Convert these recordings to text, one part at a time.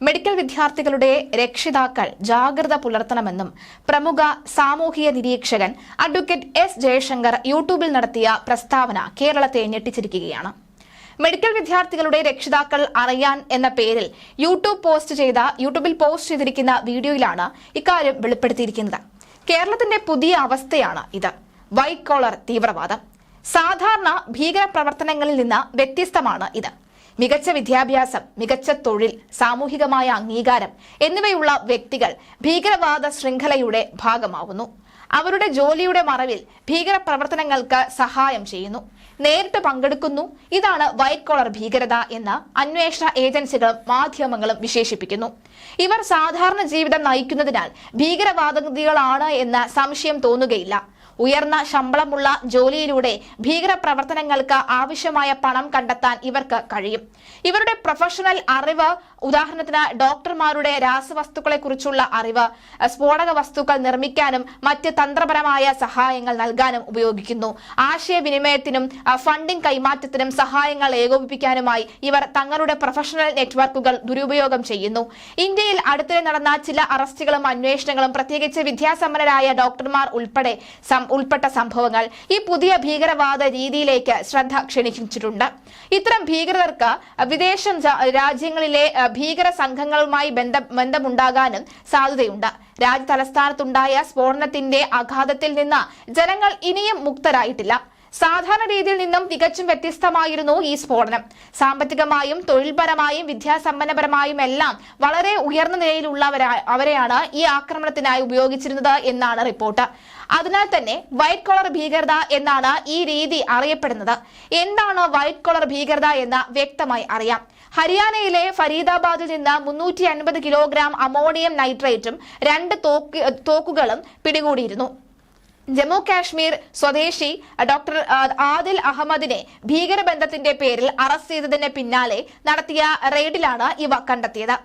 Medical വിദ്യാർത്ഥികളുടെ രക്ഷിതാക്കൾ ജാഗ്രത പുലർത്തണമെന്നും പ്രമുഖ സാമൂഹിക നിരീക്ഷകൻ അഡ്വക്കേറ്റ് എസ് ജയശങ്കർ യൂട്യൂബിൽ നടത്തിയ പ്രസ്താവന കേരളത്തെ ഞെട്ടിച്ചിരിക്കുകയാണ്. മെഡിക്കൽ വിദ്യാർത്ഥികളുടെ രക്ഷിതാക്കൾ അറിയാൻ എന്ന പേരിൽ യൂട്യൂബ് പോസ്റ്റ് ചെയ്ത യൂട്യൂബിൽ പോസ്റ്റ് ചെയ്തിരിക്കുന്ന വീഡിയോയിലാണ് ഇക്കാര്യം വെളിപ്പെടുത്തിയിരിക്കുന്നത്. കേരളത്തിന്റെ പുതിയ അവസ്ഥയാണ് ഇത്. വൈറ്റ് കോളർ തീവ്രവാദം. സാധാരണ ഭീകര പ്രവർത്തനങ്ങളിൽ നിന്ന് വ്യത്യസ്തമാണ് ഇത്. മികച്ച വിദ്യാഭ്യാസം മികച്ച തൊഴിൽ സാമൂഹികമായ അംഗീകാരം എന്നിവയുള്ള വ്യക്തികൾ ഭീകരവാദ ശൃംഖലയുടെ ഭാഗമാവുന്നു. അവരുടെ ജോലിയുടെ മറവിൽ ഭീകര പ്രവർത്തനങ്ങൾക്ക് സഹായം ചെയ്യുന്നു. നേരിട്ട് പങ്കെടുക്കുന്നു. ഇതാണ് വൈറ്റ് കോളർ ഭീകരത എന്ന് അന്വേഷണ ഏജൻസികളും മാധ്യമങ്ങളും വിശേഷിപ്പിക്കുന്നു. ഇവർ സാധാരണ ജീവിതം നയിക്കുന്നതിനാൽ ഭീകരവാദികളാണ് എന്ന് സംശയം തോന്നുകയില്ല. ഉയർന്ന ശമ്പളമുള്ള ജോലിയിലൂടെ ഭീകര പ്രവർത്തനങ്ങൾക്ക് ആവശ്യമായ പണം കണ്ടെത്താൻ ഇവർക്ക് കഴിയും. ഇവരുടെ പ്രൊഫഷണൽ അറിവ് ഉദാഹരണത്തിന് ഡോക്ടർമാരുടെ രാസവസ്തുക്കളെക്കുറിച്ചുള്ള അറിവ് സ്ഫോടക വസ്തുക്കൾ നിർമ്മിക്കാനും മറ്റ് തന്ത്രപരമായ സഹായങ്ങൾ നൽകാനും ഉപയോഗിക്കുന്നു. ആശയവിനിമയത്തിനും ഫണ്ടിംഗ് കൈമാറ്റത്തിനും സഹായങ്ങൾ ഏകോപിപ്പിക്കാനുമായി ഇവർ തങ്ങളുടെ പ്രൊഫഷണൽ നെറ്റ്വർക്കുകൾ ദുരുപയോഗം ചെയ്യുന്നു. ഇന്ത്യയിൽ അടുത്തിടെ നടന്ന ചില അറസ്റ്റുകളും അന്വേഷണങ്ങളും പ്രത്യേകിച്ച് വിദ്യാസമ്പന്നരായ ഡോക്ടർമാർ ഉൾപ്പെടെ സം- ഉൾപ്പെട്ട സംഭവങ്ങൾ ഈ പുതിയ ഭീകരവാദ രീതിയിലേക്ക് ശ്രദ്ധ ക്ഷണിച്ചിട്ടുണ്ട്. ഇത്തരം ഭീകരർക്ക് വിദേശ രാജ്യങ്ങളിലെ ഭീകര സംഘങ്ങളുമായി ബന്ധം ബന്ധമുണ്ടാകാനും സാധ്യതയുണ്ട്. രാജ്യതലസ്ഥാനത്തുണ്ടായ സ്ഫോടനത്തിന്റെ ആഘാതത്തിൽ നിന്ന് ജനങ്ങൾ ഇനിയും മുക്തരായിട്ടില്ല. സാധാരണ രീതിയിൽ നിന്നും തികച്ചും വ്യത്യസ്തമായിരുന്നു ഈ സ്ഫോടനം. സാമ്പത്തികമായും തൊഴിൽപരമായും വിദ്യാസമ്പന്നപരമായും എല്ലാം വളരെ ഉയർന്ന നിലയിലുള്ളവരാ അവരെയാണ് ഈ ആക്രമണത്തിനായി ഉപയോഗിച്ചിരുന്നത് എന്നാണ് റിപ്പോർട്ട്. അതിനാൽ തന്നെ വൈറ്റ് കോളർ ഭീകരത എന്നാണ് ഈ രീതി അറിയപ്പെടുന്നത്. എന്താണ് വൈറ്റ് കോളർ ഭീകരത എന്ന് വ്യക്തമായി അറിയാം. ഹരിയാനയിലെ ഫരീദാബാദിൽ നിന്ന് മുന്നൂറ്റി അൻപത് കിലോഗ്രാം അമോണിയം നൈട്രേറ്റും രണ്ട് തോക്ക് തോക്കുകളും പിടികൂടിയിരുന്നു. ജമ്മു കാശ്മീർ സ്വദേശി ഡോക്ടർ ആദിൽ അഹമ്മദിനെ ഭീകരബന്ധത്തിന്റെ പേരിൽ അറസ്റ്റ് ചെയ്തതിന് പിന്നാലെ നടത്തിയ റെയ്ഡിലാണ് ഇവ കണ്ടെത്തിയത്.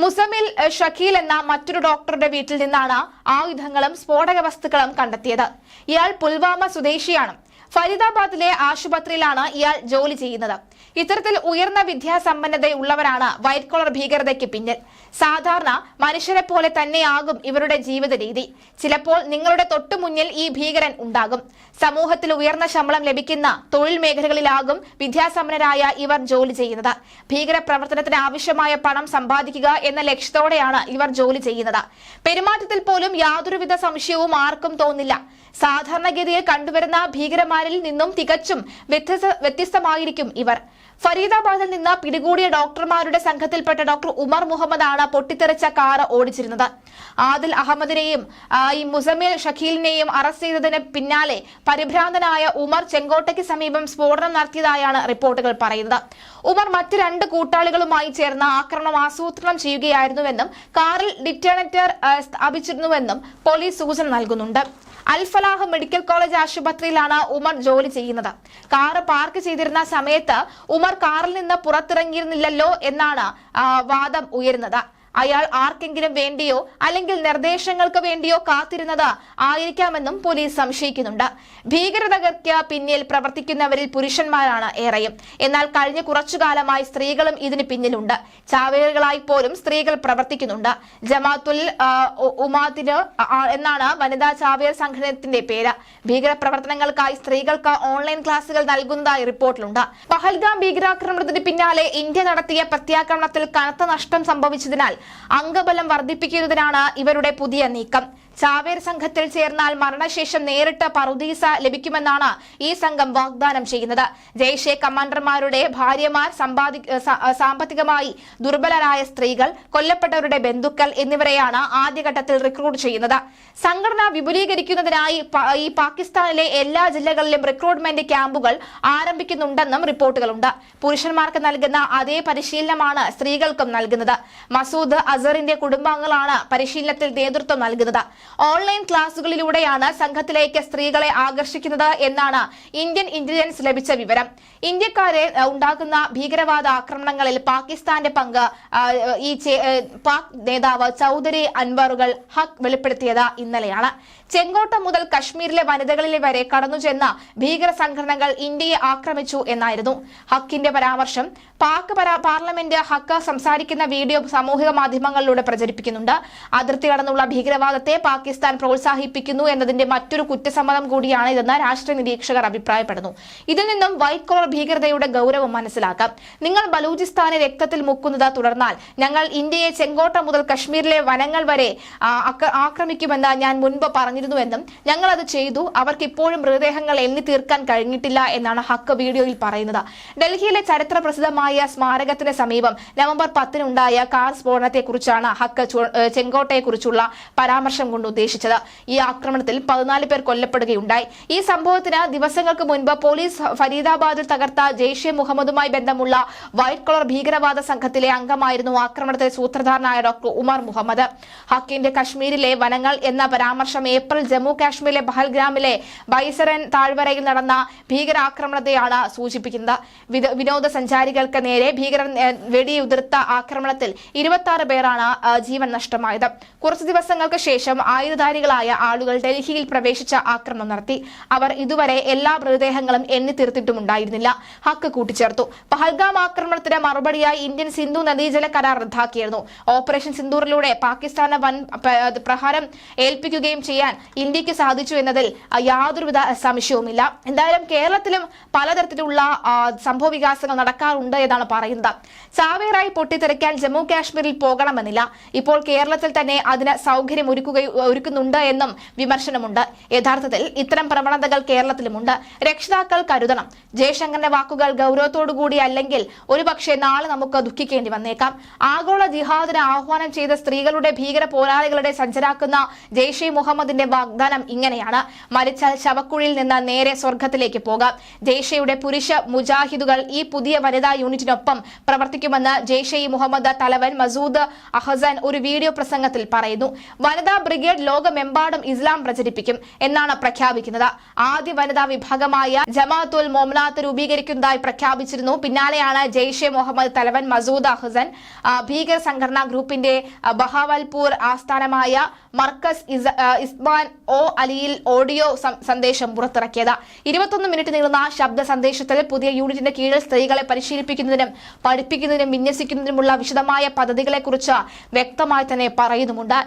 മുസമിൽ ഷക്കീൽ എന്ന മറ്റൊരു ഡോക്ടറുടെ വീട്ടിൽ നിന്നാണ് ആയുധങ്ങളും സ്ഫോടക വസ്തുക്കളും കണ്ടെത്തിയത്. ഇയാൾ പുൽവാമ സ്വദേശിയാണ്. ഫരീദാബാദിലെ ആശുപത്രിയിലാണ് ഇയാൾ ജോലി ചെയ്യുന്നത്. ഇത്തരത്തിൽ ഉയർന്ന വിദ്യാസമ്പന്നതയുള്ളവരാണ് വൈറ്റ് കോളർ ഭീകരതയ്ക്ക് പിന്നിൽ. സാധാരണ മനുഷ്യരെ പോലെ തന്നെയാകും ഇവരുടെ ജീവിത രീതി ചിലപ്പോൾ നിങ്ങളുടെ തൊട്ടുമുന്നിൽ ഈ ഭീകരൻ ഉണ്ടാകും. സമൂഹത്തിൽ ഉയർന്ന ശമ്പളം ലഭിക്കുന്ന തൊഴിൽ മേഖലകളിലാകും വിദ്യാസമ്പന്നരായ ഇവർ ജോലി ചെയ്യുന്നത്. ഭീകര പ്രവർത്തനത്തിന് ആവശ്യമായ പണം സമ്പാദിക്കുക എന്ന ലക്ഷ്യത്തോടെയാണ് ഇവർ ജോലി ചെയ്യുന്നത്. പെരുമാറ്റത്തിൽ പോലും യാതൊരുവിധ സംശയവും ആർക്കും തോന്നില്ല. സാധാരണഗതിയിൽ കണ്ടുവരുന്ന ഭീകരമാരിൽ നിന്നും തികച്ചും വ്യത്യസ്ത വ്യത്യസ്തമായിരിക്കും ഇവർ. ഫരീദാബാദിൽ നിന്ന് പിടികൂടിയ ഡോക്ടർമാരുടെ സംഘത്തിൽപ്പെട്ട ഡോക്ടർ ഉമർ മുഹമ്മദാണ് പൊട്ടിത്തെറിച്ച കാർ ഓടിച്ചിരുന്നത്. ആദിൽ അഹമ്മദിനെയും ഈ മുസമിൽ ഷഖീലിനെയും അറസ്റ്റ് ചെയ്തതിന് പിന്നാലെ പരിഭ്രാന്തനായ ഉമർ ചെങ്കോട്ടയ്ക്ക് സമീപം സ്ഫോടനം നടത്തിയതായാണ് റിപ്പോർട്ടുകൾ പറയുന്നത്. ഉമർ മറ്റ് രണ്ട് കൂട്ടാളികളുമായി ചേർന്ന് ആക്രമണം ആസൂത്രണം ചെയ്യുകയായിരുന്നുവെന്നും കാറിൽ ഡിറ്റണേറ്റർ ആ, സ്ഥാപിച്ചിരുന്നുവെന്നും പോലീസ് സൂചന നൽകുന്നുണ്ട്. അൽഫലാഹ് മെഡിക്കൽ കോളേജ് ആശുപത്രിയിലാണ് ഉമർ ജോലി ചെയ്യുന്നത്. കാറ് പാർക്ക് ചെയ്തിരുന്ന സമയത്ത് ഉമർ കാറിൽ നിന്ന് പുറത്തിറങ്ങിയിരുന്നില്ലല്ലോ എന്നാണ് വാദം ഉയരുന്നത്. അയാൾ ആർക്കെങ്കിലും വേണ്ടിയോ അല്ലെങ്കിൽ നിർദ്ദേശങ്ങൾക്ക് വേണ്ടിയോ കാത്തിരുന്നത് ആയിരിക്കാമെന്നും പോലീസ് സംശയിക്കുന്നുണ്ട്. ഭീകരതകർക്ക് പിന്നിൽ പ്രവർത്തിക്കുന്നവരിൽ പുരുഷന്മാരാണ് ഏറെയും. എന്നാൽ കഴിഞ്ഞ കുറച്ചു കാലമായി സ്ത്രീകളും ഇതിന് പിന്നിലുണ്ട്. ചാവേറുകളായി പോലും സ്ത്രീകൾ പ്രവർത്തിക്കുന്നുണ്ട്. ജമാത്തുൽ ഉമാത്തിന് എന്നാണ് വനിതാ ചാവേർ സംഘടനത്തിന്റെ പേര്. ഭീകര പ്രവർത്തനങ്ങൾക്കായി സ്ത്രീകൾക്ക് ഓൺലൈൻ ക്ലാസുകൾ നൽകുന്നതായി റിപ്പോർട്ടിലുണ്ട്. പഹൽഗാം ഭീകരാക്രമണത്തിന് പിന്നാലെ ഇന്ത്യ നടത്തിയ പ്രത്യാക്രമണത്തിൽ കനത്ത നഷ്ടം സംഭവിച്ചതിനാൽ അംഗബലം വർദ്ധിപ്പിക്കുന്നതിനാണ് ഇവരുടെ പുതിയ നീക്കം. ചാവേർ സംഘത്തിൽ ചേർന്നാൽ മരണശേഷം നേരിട്ട് പറുദീസ ലഭിക്കുമെന്നാണ് ഈ സംഘം വാഗ്ദാനം ചെയ്യുന്നത്. ജയ്ഷെ കമാൻഡർമാരുടെ ഭാര്യമാർ സാമ്പത്തികമായി ദുർബലരായ സ്ത്രീകൾ കൊല്ലപ്പെട്ടവരുടെ ബന്ധുക്കൾ എന്നിവരെയാണ് ആദ്യഘട്ടത്തിൽ റിക്രൂട്ട് ചെയ്യുന്നത്. സംഘടന വിപുലീകരിക്കുന്നതിനായി ഈ പാകിസ്ഥാനിലെ എല്ലാ ജില്ലകളിലും റിക്രൂട്ട്മെന്റ് ക്യാമ്പുകൾ ആരംഭിക്കുന്നുണ്ടെന്നും റിപ്പോർട്ടുകളുണ്ട്. പുരുഷന്മാർക്ക് നൽകുന്ന അതേ പരിശീലനമാണ് സ്ത്രീകൾക്കും നൽകുന്നത്. മസൂദ് അസറിന്റെ കുടുംബാംഗങ്ങളാണ് പരിശീലനത്തിൽ നേതൃത്വം നൽകുന്നത്. ഓൺലൈൻ ക്ലാസുകളിലൂടെയാണ് സംഘത്തിലേക്ക് സ്ത്രീകളെ ആകർഷിക്കുന്നത് എന്നാണ് ഇന്ത്യൻ ഇന്റലിജൻസ് ലഭിച്ച വിവരം. ഇന്ത്യക്കാരെ ഉണ്ടാകുന്ന ഭീകരവാദ ആക്രമണങ്ങളിൽ പാകിസ്ഥാന്റെ പങ്ക് ഈ പാക് നേതാവ് ചൌധരി അൻവറുകൾ ഹക്ക് വെളിപ്പെടുത്തിയത് ഇന്നലെയാണ്. ചെങ്കോട്ട മുതൽ കശ്മീരിലെ വനിതകളിലെ വരെ കടന്നുചെന്ന ഭീകര സംഘടനകൾ ഇന്ത്യയെ ആക്രമിച്ചു എന്നായിരുന്നു ഹക്കിന്റെ പരാമർശം. പാക് പാർലമെന്റ് ഹക്ക് സംസാരിക്കുന്ന വീഡിയോ സാമൂഹിക മാധ്യമങ്ങളിലൂടെ പ്രചരിപ്പിക്കുന്നുണ്ട്. അതിർത്തി കടന്നുള്ള ഭീകരവാദത്തെ പാകിസ്ഥാൻ പ്രോത്സാഹിപ്പിക്കുന്നു എന്നതിന്റെ മറ്റൊരു കുറ്റസമ്മതം കൂടിയാണ് ഇതെന്ന് രാഷ്ട്രീയ നിരീക്ഷകർ അഭിപ്രായപ്പെടുന്നു. ഇതിൽ നിന്നും വൈറ്റ് കോളർ ഭീകരതയുടെ ഗൗരവം മനസ്സിലാക്കാം. നിങ്ങൾ ബലൂചിസ്ഥാനെ രക്തത്തിൽ മുക്കുന്നത് തുടർന്നാൽ ഞങ്ങൾ ഇന്ത്യയെ ചെങ്കോട്ട മുതൽ കശ്മീരിലെ വനങ്ങൾ വരെ ആക്രമിക്കുമെന്ന് ഞാൻ മുൻപ് പറഞ്ഞിരുന്നുവെന്നും ഞങ്ങൾ അത് ചെയ്തു. അവർക്ക് ഇപ്പോഴും മൃതദേഹങ്ങൾ എണ്ണി തീർക്കാൻ കഴിഞ്ഞിട്ടില്ല എന്നാണ് ഹക്ക് വീഡിയോയിൽ പറയുന്നത്. ഡൽഹിയിലെ ചരിത്ര പ്രസിദ്ധമായ സ്മാരകത്തിന് സമീപം നവംബർ പത്തിനുണ്ടായ കാർ സ്ഫോടനത്തെക്കുറിച്ചാണ് ഹക്ക് ചെങ്കോട്ടയെക്കുറിച്ചുള്ള പരാമർശം കൊണ്ട് ഉദ്ദേശിച്ചത്. ഈ ആക്രമണത്തിൽ പതിനാല് പേർ കൊല്ലപ്പെടുകയുണ്ടായി. ഈ സംഭവത്തിന് ദിവസങ്ങൾക്ക് മുൻപ് പോലീസ് ഫരീദാബാദിൽ തകർത്ത ജെയ്ഷെ മുഹമ്മദുമായി ബന്ധമുള്ള വൈറ്റ് കളർ ഭീകരവാദ സംഘത്തിലെ അംഗമായിരുന്നു ആക്രമണത്തിലെ സൂത്രധാരനായ ഡോക്ടർ ഉമർ മുഹമ്മദ്. ഹക്കിന്റെ കശ്മീരിലെ വനങ്ങൾ എന്ന പരാമർശം ഏപ്രിൽ ജമ്മു കാശ്മീരിലെ ബഹൽഗ്രാമിലെ ബൈസറൻ താഴ്വരയിൽ നടന്ന ഭീകരാക്രമണത്തെയാണ് സൂചിപ്പിക്കുന്നത്. വിനോദസഞ്ചാരികൾക്ക് നേരെ ഭീകരർ ഏഹ്, വെടിയുതിർത്ത ആക്രമണത്തിൽ ഇരുപത്തി പേരാണ് ജീവൻ നഷ്ടമായത്. കുറച്ചു ദിവസങ്ങൾക്ക് ശേഷം ആയുധധാരികളായ ആളുകൾ ഡൽഹിയിൽ പ്രവേശിച്ച ആക്രമണം നടത്തി. അവർ ഇതുവരെ എല്ലാ മൃതദേഹങ്ങളും എണ്ണി തീർത്തിട്ടുമുണ്ടായിരുന്നില്ല. ഹക്ക് കൂട്ടിച്ചേർത്തു. പഹൽഗാം ആക്രമണത്തിന് മറുപടിയായി ഇന്ത്യൻ സിന്ധു നദീജല കരാർ റദ്ദാക്കിയിരുന്നു. ഓപ്പറേഷൻ സിന്ദൂറിലൂടെ പാകിസ്ഥാന് വൻ പ്രഹാരം ഏൽപ്പിക്കുകയും ചെയ്യാൻ ഇന്ത്യയ്ക്ക് സാധിച്ചു എന്നതിൽ യാതൊരുവിധ സംശയവുമില്ല. എന്തായാലും കേരളത്തിലും പലതരത്തിലുള്ള സംഭവ വികാസങ്ങൾ നടക്കാറുണ്ട് എന്നാണ് പറയുന്നത്. ചാവേറായി പൊട്ടിത്തെറിക്കാൻ ജമ്മു കാശ്മീരിൽ പോകണമെന്നില്ല. ഇപ്പോൾ കേരളത്തിൽ തന്നെ അതിന് സൗകര്യം ഒരുക്കുക ഒരുക്കുന്നുണ്ട് എന്നും വിമർശനമുണ്ട്. യഥാർത്ഥത്തിൽ ഇത്തരം പ്രവണതകൾ കേരളത്തിലുമുണ്ട്. രക്ഷിതാക്കൾ കരുതണം. ജയശങ്കറിന്റെ വാക്കുകൾ ഗൗരവത്തോടുകൂടി അല്ലെങ്കിൽ ഒരുപക്ഷെ നാളെ നമുക്ക് ദുഃഖിക്കേണ്ടി വന്നേക്കാം. ആഗോള ജിഹാദിന് ആഹ്വാനം ചെയ്ത സ്ത്രീകളുടെ ഭീകര പോരാളികളുടെ സഞ്ചരാക്കുന്ന ജെയ്ഷെ മുഹമ്മദിന്റെ വാഗ്ദാനം ഇങ്ങനെയാണ്. മരിച്ചാൽ ശവക്കുഴിയിൽ നിന്ന് നേരെ സ്വർഗത്തിലേക്ക് പോകാം. ജെയ്ഷെയുടെ പുരുഷ മുജാഹിദുകൾ ഈ പുതിയ വനിതാ യൂണിറ്റിനൊപ്പം പ്രവർത്തിക്കുമെന്ന് ജെയ്ഷെ മുഹമ്മദ് തലവൻ മസൂദ് അഹസൻ ഒരു വീഡിയോ പ്രസംഗത്തിൽ പറയുന്നു. വനിതാ ബ്രിഗേഡ് ലോകമെമ്പാടും ഇസ്ലാം പ്രചരിപ്പിക്കും എന്നാണ് പ്രഖ്യാപിക്കുന്നത്. ആദ്യ വനിതാ വിഭാഗമായ ജമാഅത്തുൽ മൊമനാത്ത് രൂപീകരിക്കുന്നതായി പ്രഖ്യാപിച്ചിരുന്നു. പിന്നാലെയാണ് ജെയ്ഷെ മുഹമ്മദ് തലവൻ മസൂദ് അഹസൻ ഭീകര സംഘടനാ ഗ്രൂപ്പിന്റെ ബഹാവൽപൂർ ആസ്ഥാനമായ മർക്കസ് ഇസ്ബാൻ ഒ അലിയിൽ ഓഡിയോ സന്ദേശം പുറത്തിറക്കിയത്. ഇരുപത്തൊന്ന് മിനിറ്റ് നീളുന്ന ശബ്ദ സന്ദേശത്തിൽ പുതിയ യൂണിറ്റിന്റെ കീഴിൽ സ്ത്രീകളെ പരിശീലിപ്പിക്കുന്നതിനും പഠിപ്പിക്കുന്നതിനും വിന്യസിക്കുന്നതിനുമുള്ള വിശദമായ പദ്ധതികളെക്കുറിച്ച് വ്യക്തമായി തന്നെ പറയുന്നുമുണ്ട്.